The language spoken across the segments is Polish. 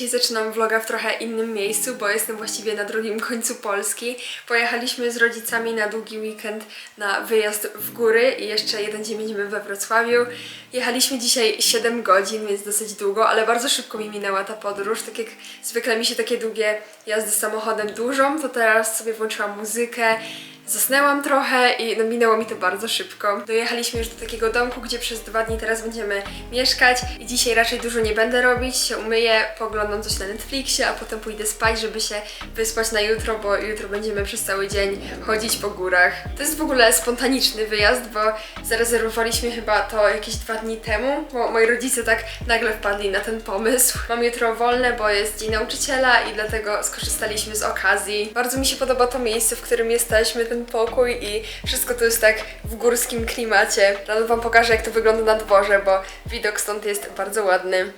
Dzisiaj zaczynam vloga w trochę innym miejscu, bo jestem właściwie na drugim końcu Polski. Pojechaliśmy z rodzicami na długi weekend na wyjazd w góry i jeszcze jeden dzień będziemy we Wrocławiu. Jechaliśmy dzisiaj 7 godzin, więc dosyć długo, ale bardzo szybko mi minęła ta podróż. Tak jak zwykle mi się takie długie jazdy samochodem dłużą, to teraz sobie włączyłam muzykę, Zasnęłam trochę i no, minęło mi to bardzo szybko. Dojechaliśmy już do takiego domku, gdzie przez dwa dni teraz będziemy mieszkać i dzisiaj raczej dużo nie będę robić, się umyję, poglądam coś na Netflixie, a potem pójdę spać, żeby się wyspać na jutro, bo jutro będziemy przez cały dzień chodzić po górach. To jest w ogóle spontaniczny wyjazd, bo zarezerwowaliśmy chyba to jakieś dwa dni temu, bo moi rodzice tak nagle wpadli na ten pomysł. Mam jutro wolne, bo jest dzień nauczyciela i dlatego skorzystaliśmy z okazji. Bardzo mi się podoba to miejsce, w którym jesteśmy, ten pokój i wszystko to jest tak w górskim klimacie. Rano wam pokażę jak to wygląda na dworze, bo widok stąd jest bardzo ładny.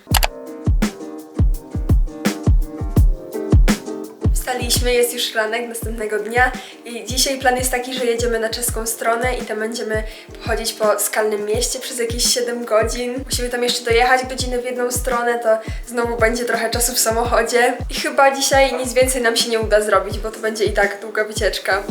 Wstaliśmy, jest już ranek następnego dnia i dzisiaj plan jest taki, że jedziemy na czeską stronę i tam będziemy pochodzić po skalnym mieście przez jakieś 7 godzin. Musimy tam jeszcze dojechać godzinę w jedną stronę, to znowu będzie trochę czasu w samochodzie. I chyba dzisiaj nic więcej nam się nie uda zrobić, bo to będzie i tak długa wycieczka.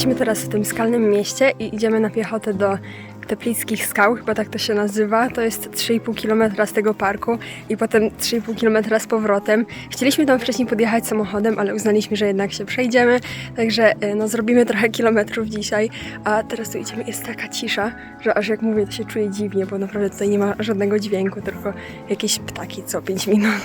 Jesteśmy teraz w tym skalnym mieście i idziemy na piechotę do Teplickich Skał, chyba tak to się nazywa. To jest 3,5 km z tego parku i potem 3,5 km z powrotem. Chcieliśmy tam wcześniej podjechać samochodem, ale uznaliśmy, że jednak się przejdziemy, także e, no, zrobimy trochę kilometrów dzisiaj. A teraz tu idziemy, jest taka cisza, że aż jak mówię, to się czuję dziwnie, bo naprawdę tutaj nie ma żadnego dźwięku, tylko jakieś ptaki co 5 minut.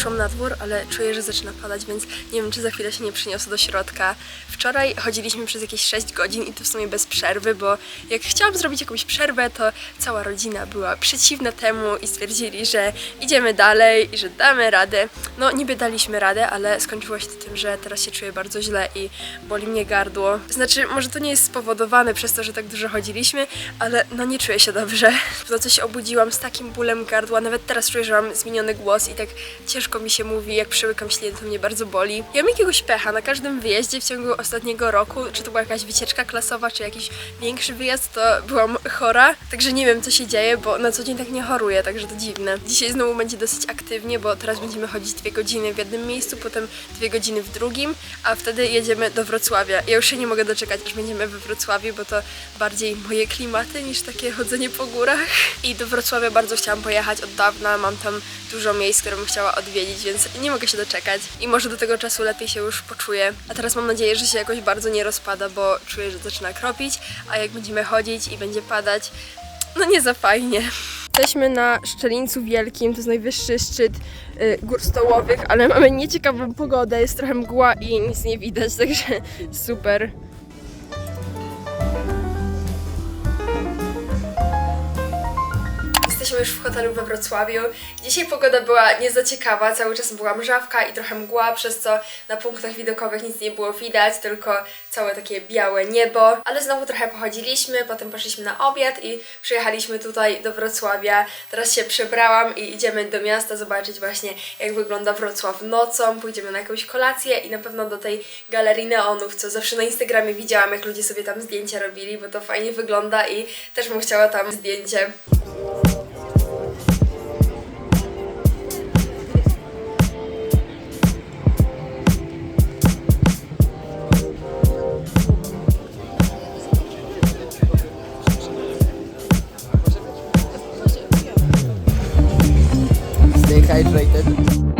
Wyszłam na dwór, ale czuję, że zaczyna padać, więc nie wiem, czy za chwilę się nie przyniosę do środka. Wczoraj chodziliśmy przez jakieś 6 godzin i to w sumie bez przerwy, bo jak chciałam zrobić jakąś przerwę, to cała rodzina była przeciwna temu i stwierdzili, że idziemy dalej i że damy radę. No, niby daliśmy radę, ale skończyło się tym, że teraz się czuję bardzo źle i boli mnie gardło. Znaczy, może to nie jest spowodowane przez to, że tak dużo chodziliśmy, ale no nie czuję się dobrze. W nocy się obudziłam z takim bólem gardła, nawet teraz czuję, że mam zmieniony głos i tak ciężko mi się mówi, jak przełykam ślinę, to mnie bardzo boli. Ja mam jakiegoś pecha na każdym wyjeździe w ciągu ostatniego roku, czy to była jakaś wycieczka klasowa, czy jakiś większy wyjazd, to byłam chora, także nie wiem co się dzieje, bo na co dzień tak nie choruję, także to dziwne. Dzisiaj znowu będzie dosyć aktywnie, bo teraz będziemy chodzić dwie godziny w jednym miejscu, potem dwie godziny w drugim, a wtedy jedziemy do Wrocławia. Ja już się nie mogę doczekać, aż będziemy we Wrocławiu, bo to bardziej moje klimaty niż takie chodzenie po górach. I do Wrocławia bardzo chciałam pojechać od dawna, mam tam dużo miejsc, które bym chciała odwiedzić, więc nie mogę się doczekać i może do tego czasu lepiej się już poczuję. A teraz mam nadzieję, że się jakoś bardzo nie rozpada, bo czuję, że zaczyna kropić, a jak będziemy chodzić i będzie padać, no nie za fajnie. Jesteśmy na Szczelińcu Wielkim, to jest najwyższy szczyt y, gór stołowych, ale mamy nieciekawą pogodę, jest trochę mgła i nic nie widać, także super. Jesteśmy już w hotelu we Wrocławiu. Dzisiaj pogoda była nie ciekawa, cały czas była mrzawka i trochę mgła, przez co na punktach widokowych nic nie było widać, tylko całe takie białe niebo. Ale znowu trochę pochodziliśmy, potem poszliśmy na obiad i przyjechaliśmy tutaj do Wrocławia. Teraz się przebrałam i idziemy do miasta zobaczyć właśnie jak wygląda Wrocław nocą. Pójdziemy na jakąś kolację i na pewno do tej galerii neonów, co zawsze na Instagramie widziałam, jak ludzie sobie tam zdjęcia robili, bo to fajnie wygląda i też bym chciała tam zdjęcie. Hydrated.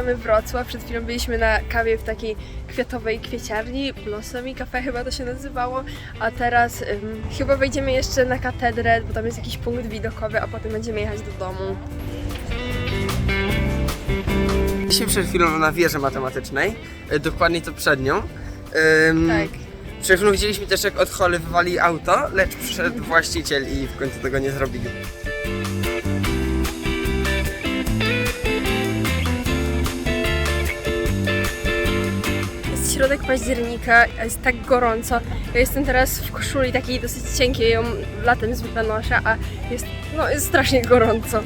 Zwiedzamy Wrocław. Przed chwilą byliśmy na kawie w takiej kwiatowej kwieciarni, Blossomi Cafe chyba to się nazywało, a teraz ym, chyba wejdziemy jeszcze na katedrę, bo tam jest jakiś punkt widokowy, a potem będziemy jechać do domu. Byliśmy przed chwilą na wieży matematycznej, e, dokładnie to przed nią. Ym, Tak. Przed chwilą widzieliśmy też jak od holi wywali auto, lecz przyszedł właściciel i w końcu tego nie zrobili. Środek października, jest tak gorąco. Ja jestem teraz w koszuli takiej dosyć cienkiej, ją latem zwykle noszę, a jest, no, jest strasznie gorąco.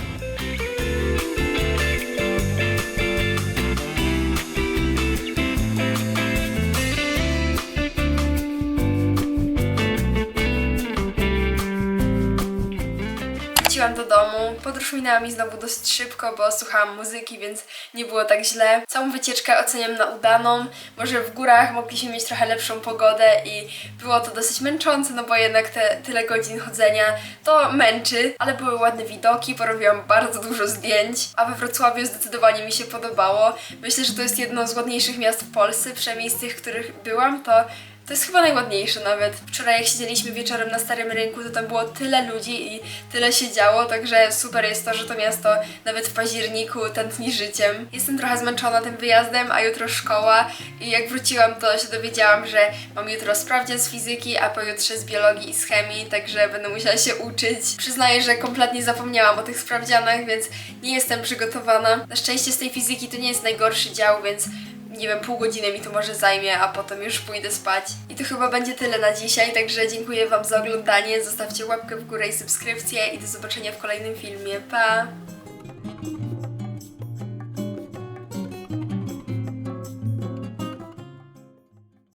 Wróciłam do domu. Podróż minęła mi znowu dosyć szybko, bo słuchałam muzyki, więc nie było tak źle. Całą wycieczkę oceniam na udaną. Może w górach mogliśmy mieć trochę lepszą pogodę i było to dosyć męczące, no bo jednak te tyle godzin chodzenia to męczy, ale były ładne widoki, porobiłam bardzo dużo zdjęć, a we Wrocławiu zdecydowanie mi się podobało. Myślę, że to jest jedno z ładniejszych miast w Polsce, przynajmniej z tych, w których byłam, to to jest chyba najładniejsze nawet. Wczoraj jak siedzieliśmy wieczorem na Starym Rynku, to tam było tyle ludzi i tyle się działo, także super jest to, że to miasto nawet w październiku tętni życiem. Jestem trochę zmęczona tym wyjazdem, a jutro szkoła i jak wróciłam, to się dowiedziałam, że mam jutro sprawdzian z fizyki, a pojutrze z biologii i z chemii, także będę musiała się uczyć. Przyznaję, że kompletnie zapomniałam o tych sprawdzianach, więc nie jestem przygotowana. Na szczęście z tej fizyki to nie jest najgorszy dział, więc nie wiem, pół godziny mi to może zajmie, a potem już pójdę spać. I to chyba będzie tyle na dzisiaj, także dziękuję Wam za oglądanie. Zostawcie łapkę w górę i subskrypcję i do zobaczenia w kolejnym filmie. Pa!